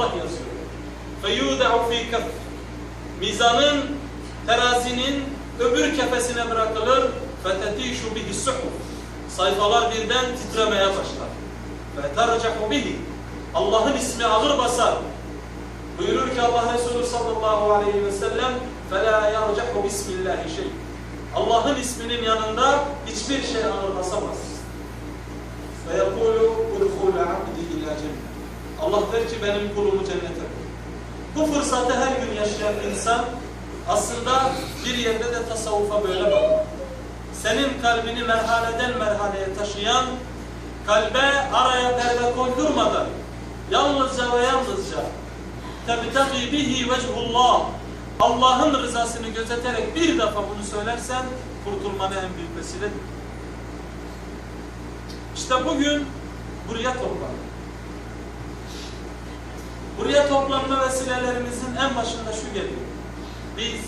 Allah yazıyor. فَيُودَعُ ف۪ي كَفْ Mizanın, terazinin öbür kefesine bırakılır. فَتَتِيشُ بِهِ السُّحُفُ Sayfalar birden titremeye başlar. فَتَرْجَحُ بِهِ Allah'ın ismi ağır basar. Buyurur ki Allah Resulü sallallahu aleyhi ve sellem فَلَا يَرْجَحُ بِسْمِ اللّٰهِ شَيْءٍ Allah'ın isminin yanında hiçbir şey ağır basamaz. فَيَقُولُ اُدْخُلَ عَبْدِي اِلَى جَنَّةِ Allah der ki benim kulumu cennete koy. Bu fırsatı her gün yaşayan insan aslında bir yerde de tasavvufa böyle bakar. Senin kalbini merhaleden merhaleye taşıyan, kalbe araya perde koydurmadan, yalnızca ve yalnızca tebtagi bihi vechullah Allah'ın rızasını gözeterek bir defa bunu söylersen kurtulmanı en büyük vesiledir. İşte bugün buraya toplandık. Buraya toplanma vesilelerimizin en başında şu geliyor. Biz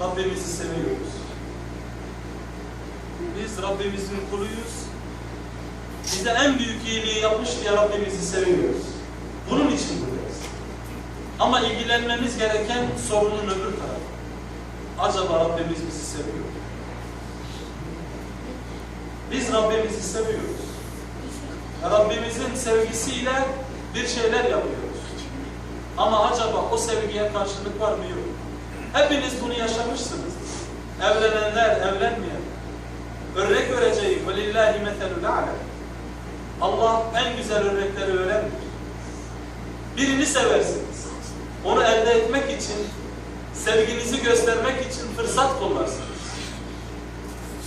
Rabbimizi seviyoruz. Biz Rabbimizin kuluyuz. Bize en büyük iyiliği yapmış diye Rabbimizi seviyoruz. Bunun için buradayız. Ama ilgilenmemiz gereken sorunun öbür tarafı. Acaba Rabbimiz bizi seviyor mu? Biz Rabbimizi seviyoruz. Rabbimizin sevgisiyle bir şeyler yapıyoruz. Ama acaba o sevgiye karşılık var mı yok? Hepiniz bunu yaşamışsınız. Evlenenler, evlenmeyenler. Örnek öreceğim. وَلِلَّهِ مَثَلُ الْعَلَى Allah en güzel örnekleri öğrenmiş. Birini seversiniz. Onu elde etmek için, sevginizi göstermek için fırsat kollarsınız.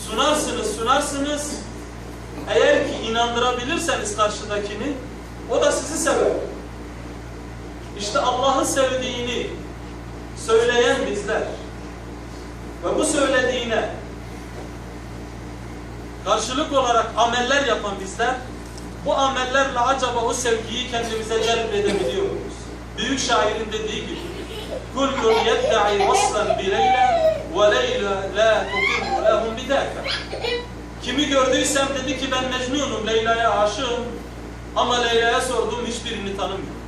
Sunarsınız, sunarsınız. Eğer ki inandırabilirseniz karşıdakini, o da sizi sever. İşte Allah'ı sevdiğini söyleyen bizler ve bu söylediğine karşılık olarak ameller yapan bizler bu amellerle acaba o sevgiyi kendimize celbedebiliyor muyuz? Büyük şairin dediği gibi vaslan bi leyla ve leyla la tukimu lehum bidaka Kimi gördüysem dedi ki ben Mecnun'um, Leyla'ya aşığım ama Leyla'ya sordum hiçbirini tanımıyorum.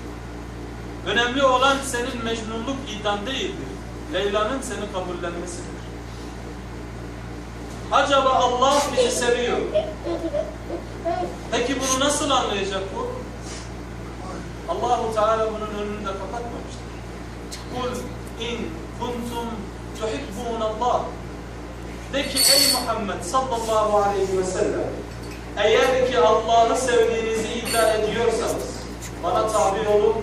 Önemli olan senin mecnunluk iddian değildir. Leyla'nın seni kabullenmesidir. Acaba Allah bizi seviyor. Peki bunu nasıl anlayacak bu? Allahu Teala bunun önünü de kapatmamıştır. Kul in kuntum tuhibbun Allah. De ki ey Muhammed sallallahu aleyhi ve sellem eğer ki Allah'ı sevdiğinizi iddia ediyorsanız bana tabi olun